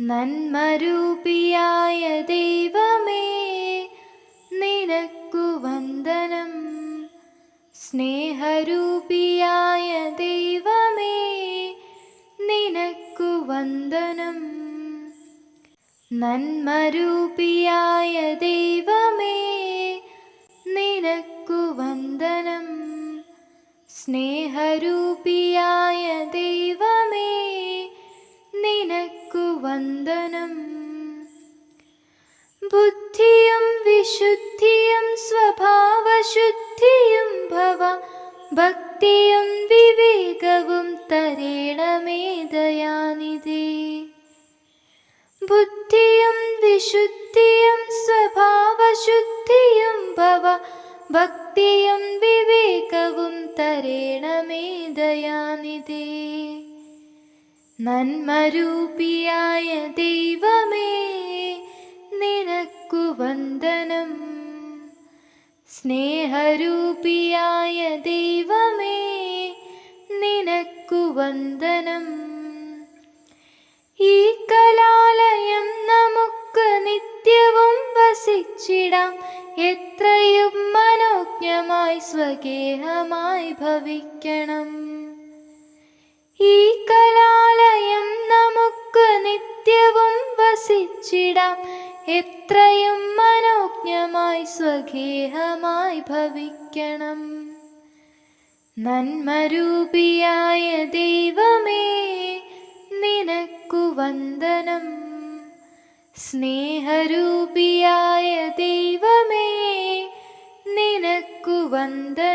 നന്മരൂപിയായ ദൈവമേ നിനക്കു വന്ദനം. സ്നേഹരൂപിയായ ദൈവമേ നിനക്കു വന്ദനം. നന്മരൂപിയായ ദൈവമേ നിനക്കു വന്ദനം. സ്നേഹരൂപിയായ നിനക്കു വന്ദനം. ബുദ്ധിയും വിശുദ്ധിയും സ്വഭാവശുദ്ധിയും ഭവ ഭക്തിയും വിവേകവും തരേണമേ ദയാനിധേ. ബുദ്ധിയും വിശുദ്ധിയും സ്വഭാവശുദ്ധിയും ഭവ ഭക്തിയും വിവേകവും തരേണമേ ദയാനിധേ. നന്മരൂപിയായ ദൈവമേ നിനക്കു വന്ദനം. സ്നേഹരൂപിയായ ദൈവമേ നിനക്കു വന്ദനം. ഈ കലാലയം നമുക്ക് നിത്യവും വസിച്ചിടാം. എത്രയും മനോജ്ഞമായി സ്വഗേഹമായി ഭവിക്കണം. ഈ കലാലയം വസിച്ചിടാം എത്രയും മനോജ്ഞമായി സ്വഗേഹമായി ഭവിക്കണം. നന്മരൂപിയായ ദൈവമേ നിനക്കു വന്ദനം. സ്നേഹരൂപിയായ ദൈവമേ നിനക്കു വന്ദനം.